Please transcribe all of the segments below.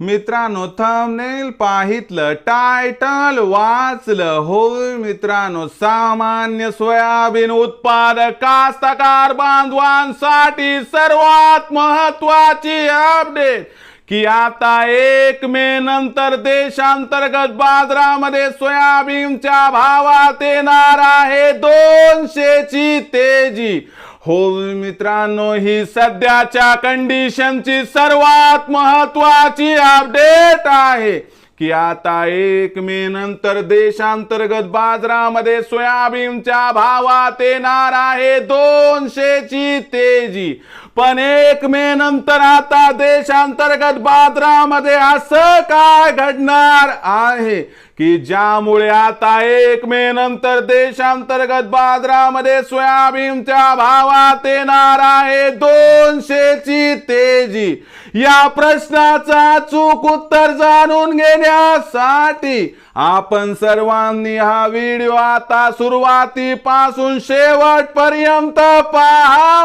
मित्रांनो thumbnail पाहितलं title वाचलं होय मित्रांनो सामान्य सोयाबीन उत्पादक कास्तकार बांधवांसाठी सर्वात महत्वाची अपडेट की आता एक मे नंतर देशांतर्गत बाजारामध्ये सोयाबीनच्या भावात येणार आहे दोनशेची तेजी. हो मित्रांनो ही सध्याच्या कंडिशनची सर्वात महत्वाची अपडेट आहे की आता एक मे नंतर देशांतर्गत बाजारामध्ये सोयाबीनच्या भावात येणार आहे दोनशेची तेजी. पण एक मे नंतर आता देशांतर्गत बाजारामध्ये असं काय घडणार आहे? की ज्यामुळे आता एक मे नंतर देशांतर्गत बाजारामध्ये सोयाबीनच्या भावात येणार आहे दोनशेची तेजी. या प्रश्नाचा चूक उत्तर जाणून घेण्यासाठी आपण सर्वांनी हा व्हिडिओ आता सुरुवातीपासून शेवटपर्यंत पाहा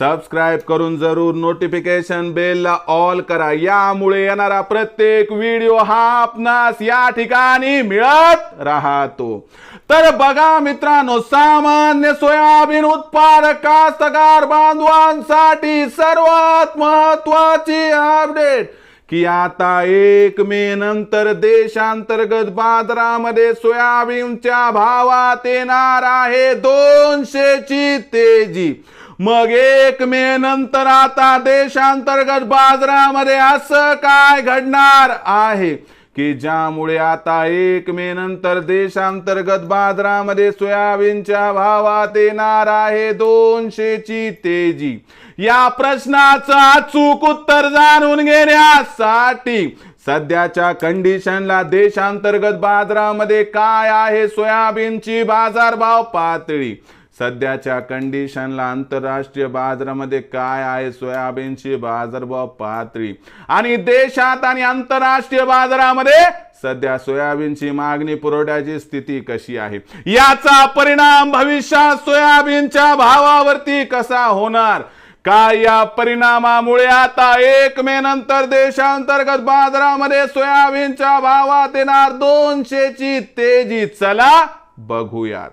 सबस्क्राईब करून जरूर नोटिफिकेशन बेलला ऑल करा. यामुळे येणारा प्रत्येक व्हिडिओ हा आपणास या ठिकाणी मिळत राहतो. तर बघा मित्रांनो सामान्य सोयाबीन उत्पादक कास्तकार बांधवांसाठी सर्वात महत्वाची अपडेट की आता एक मे नंतर देशांतर्गत बाजारामध्ये सोयाबीनच्या भावात येणार आहे दोनशेची तेजी. मग एक मे नंतर आता देशांतर्गत बाजारामध्ये असं काय घडणार आहे? की ज्यामुळे आता एक मे नंतर देशांतर्गत बाजारामध्ये सोयाबीनच्या भावात येणार आहे दोनशेची तेजी. या प्रश्नाचं अचूक उत्तर जाणून घेण्यासाठी सध्याच्या कंडिशनला देशांतर्गत बाजारामध्ये काय आहे? सोयाबीनची बाजारभाव पातळी. सध्याच्या कंडिशनला आंतरराष्ट्रीय बाजारामध्ये काय आहे? सोयाबीनची बाजारभाव पातळी आणि देशात आणि आंतरराष्ट्रीय बाजारामध्ये सध्या सोयाबीनची मागणी पुरवठ्याची स्थिती कशी आहे? याचा परिणाम भविष्यात सोयाबीनच्या भावावरती कसा होणार? काय या परिणामामुळे आता एक मे नंतर देशांतर्गत बाजारामध्ये सोयाबीनच्या भावात येणार दोनशेची तेजी? चला बघूयात.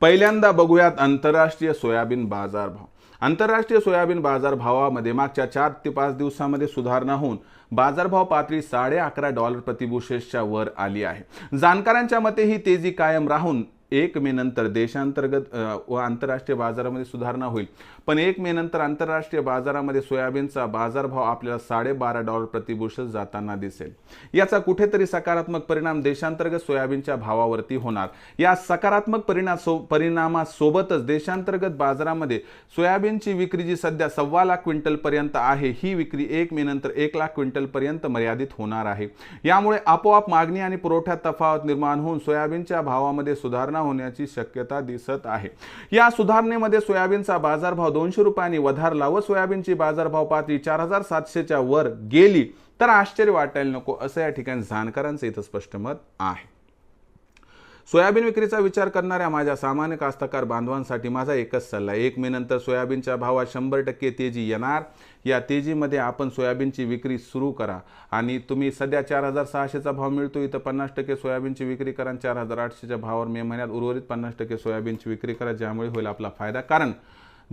पहिल्यांदा बघूयात आंतरराष्ट्रीय सोयाबीन बाजारभाव आंतरराष्ट्रीय सोयाबीन बाजारभावामध्ये मागच्या चार ते पाच दिवसामध्ये सुधारणा होऊन बाजारभाव पातळी साडे अकरा डॉलर प्रतिबुशेसच्या वर आली आहे. जाणकारांच्या मते ही तेजी कायम राहून एक मे नंतर देशांतर्गत व आंतरराष्ट्रीय बाजारामध्ये सुधारणा होईल. पण एक मे नंतर आंतरराष्ट्रीय बाजारामध्ये सोयाबीनचा बाजारभाव आपल्याला साडेबारा डॉलर प्रतिबुशस जाताना दिसेल. याचा कुठेतरी सकारात्मक परिणाम देशांतर्गत सोयाबीनच्या भावावरती होणार. या सकारात्मक परिणाम सो परिणामासोबतच देशांतर्गत बाजारामध्ये सोयाबीनची विक्री जी सध्या सव्वा लाख क्विंटलपर्यंत आहे ही विक्री एक मे नंतर एक लाख क्विंटल पर्यंत मर्यादित होणार आहे. यामुळे आपोआप मागणी आणि पुरवठ्यात तफावत निर्माण होऊन सोयाबीनच्या भावामध्ये सुधारणा होण्याची शक्यता दिसत आहे. या सुधारणेमध्ये सोयाबीनचा बाजारभाव दोनशे रुपयांनी वधारला व सोयाबीनची बाजारभाव पातळी चार हजार सातशेच्या वर गेली. तर आश्चर्य वाटायला नको असं या ठिकाणी जाणकारांचं इथं स्पष्ट मत आहे. सोयाबीन विक्रीचा विचार करणाऱ्या माझ्या सामान्य कास्तकार बांधवांसाठी माझा एकच सल्ला आहे. एक मे नंतर सोयाबीनच्या भावात शंभर टक्के तेजी येणार. या तेजीमध्ये आपण सोयाबीनची विक्री सुरू करा. आणि तुम्ही सध्या चार हजार सहाशेचा भाव मिळतो इथं पन्नास टक्के सोयाबीनची विक्री करा आणि चार हजार आठशेच्या भावावर मे महिन्यात उर्वरित पन्नास टक्के सोयाबीनची विक्री करा ज्यामुळे होईल आपला फायदा. कारण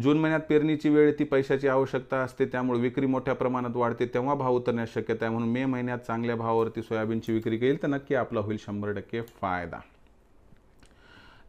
जून महिन्यात पेरणीची वेळ ती पैशाची आवश्यकता असते त्यामुळे विक्री मोठ्या प्रमाणात वाढते तेव्हा भाव उतरण्यास शक्यता आहे. म्हणून मे महिन्यात चांगल्या भावावरती सोयाबीनची विक्री केली तर नक्की आपला होईल शंभर टक्के फायदा.